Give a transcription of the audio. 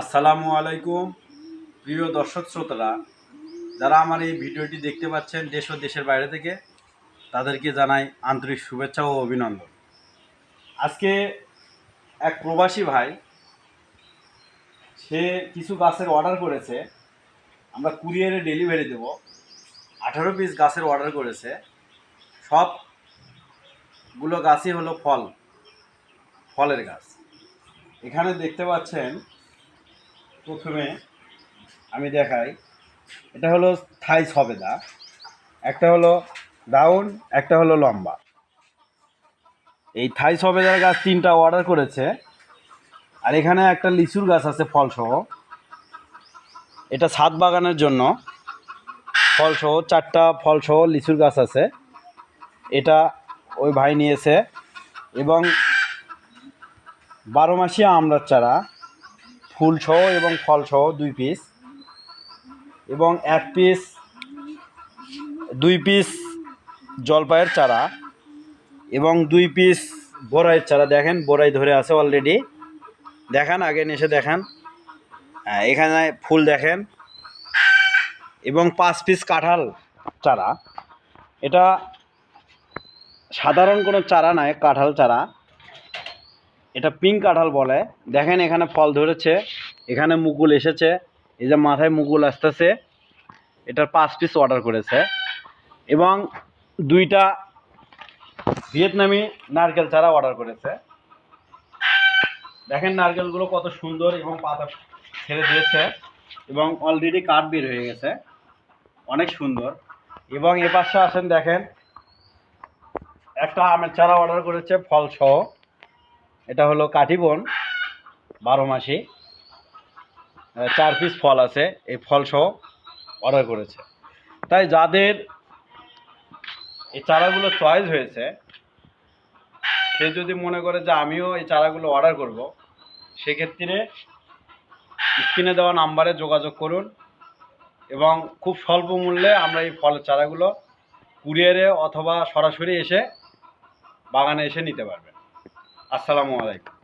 আসসালামু আলাইকুম। প্রিয় দর্শক শ্রোতারা, যারা আমার এই ভিডিওটি দেখতে পাচ্ছেন দেশ ও দেশের বাইরে থেকে, তাদেরকে জানাই আন্তরিক শুভেচ্ছা ও অভিনন্দন। আজকে এক প্রবাসী ভাই, সে কিছু গাছের অর্ডার করেছে। আমরা কুরিয়ারে ডেলিভারি দেব। আঠারো পিস গাছের অর্ডার করেছে। সবগুলো গাছই হলো ফল, ফলের গাছ। এখানে দেখতে পাচ্ছেন প্রথমে আমি দেখাই। এটা হলো থাই সবেদা, একটা হলো রাউন্ড, একটা হলো লম্বা। এই থাই সবেদার গাছ তিনটা অর্ডার করেছে, আর এখানে একটা লিচুর গাছ আছে ফলসহ। এটা ছাদ বাগানের জন্য। ফলসহ, চারটা ফলসহ লিচুর গাছ আছে। এটা ওই ভাই নিয়েছে। এবং বারো মাসিয়া আমড়ার চারা। ফুলসহ এবং ফলসহ দুই পিস এবং এক পিস দুই পিস জলপাইয়ের চারা এবং দুই পিস বোরাইয়ের চারা। দেখেন, বোরাই ধরে আছে অলরেডি দেখান, আগে এসে দেখান। হ্যাঁ এখানে ফুল দেখেন। এবং পাঁচ পিস কাঁঠাল চারা। এটা সাধারণ কোনো চারা নয়, কাঁঠাল চারা। এটা পিঙ্ক কাঁঠাল বলে। দেখেন এখানে ফল ধরেছে, এখানে মুকুল এসেছে, এই যে মাথায় মুকুল আসতেছে, এটার পাঁচ পিস অর্ডার করেছে। এবং দুইটা ভিয়েতনামি নারকেল চারা অর্ডার করেছে। দেখেন নারকেলগুলো কত সুন্দর এবং পাতা ছেড়ে দিয়েছে, এবং অলরেডি কাঠ বের হয়ে গেছে। অনেক সুন্দর। এবং এ পাশে আসেন দেখেন, একটা আমের চারা অর্ডার করেছে ফল সহ এটা হলো কাঠি কাঠিবন বারো মাসি। চার পিস ফল আছে, এই ফল সহ অর্ডার করেছে। তাই যাদের এই চারাগুলো চয়েস হয়েছে, সে যদি মনে করে যে আমিও এই চারাগুলো অর্ডার করব, সেক্ষেত্রে স্ক্রিনে দেওয়া নাম্বারে যোগাযোগ করুন এবং খুব স্বল্প মূল্যে আমরা এই ফলের চারাগুলো কুরিয়ারে অথবা সরাসরি এসে বাগানে এসে নিতে পারবেন। আসসালামু আলাইকুম।